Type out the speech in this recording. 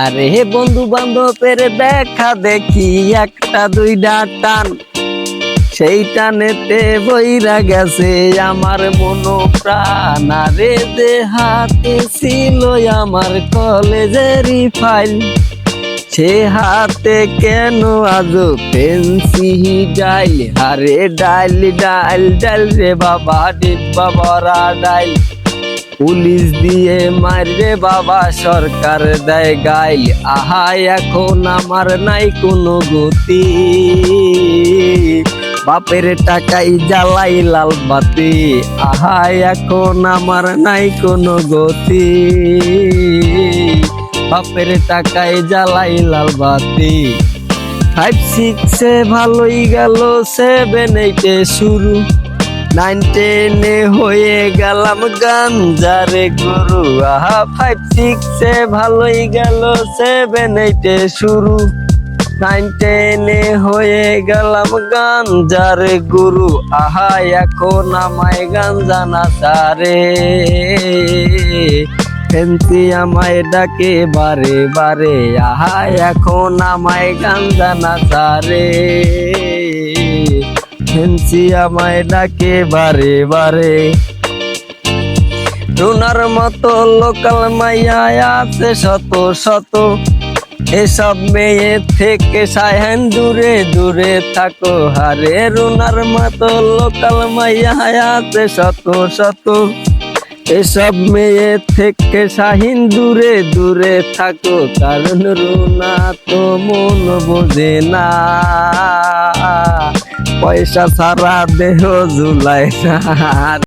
আরে বন্ধু বান্ধবের দেখা দেখি একটা দুইটা টান। সেই টানেতে বইরা গেছে আমার মনো প্রাণ আরে যে হাতে ছিল আমার কলেজেরই ফাইল সে হাতে কেন আজ পেন্সি ডাইল আরে ডাইল ডাইল ডাইল রে বাবা, ডিব্বা বড়া ডাইল। পুলিশ দিয়ে মারবে বাবা, সরকার দেয় গাইল। আহা, এখন আমার নাই কোনো গতি। বাপের টাকাই জ্বালাই লাল বাতি। আহা, এখন আমার নাই কোনো গতি। বাপের টাকায় জ্বালাই লাল বাতি। ফাইভ সিক্সে ভালোই গেল সেভেন এইটে শুরু। নাইন টেনে হয়ে গেলাম গাঞ্জারে গুরু। আহা ফাইভ সিক্সে ভালোই গেল সেভেন এইটে শুরু। নাইন টেনে হয়ে গেলাম গাঞ্জারে গুরু। আহা, এখন আমায় গাঞ্জা না সারে ফেন্সি আমায় ডাকে বারে বারে। আহা, এখন আমায় গাঞ্জা না সারে ফেন্সি আমায় ডাকে বারে বারে। রুনার মতো লোকাল মাইয়া আছে শত শত। এসব মেয়ে থেকে সাহেন দূরে দূরে থাকো। হারে রুনার মতো লোকাল মাইয়া আছে শত শত। এসব মেয়ে থেকে শাহিন দূরে দূরে থাকো। কারণ রুনা তো মন বোঝে না। পয়সা সারা দেহ জুলাই না।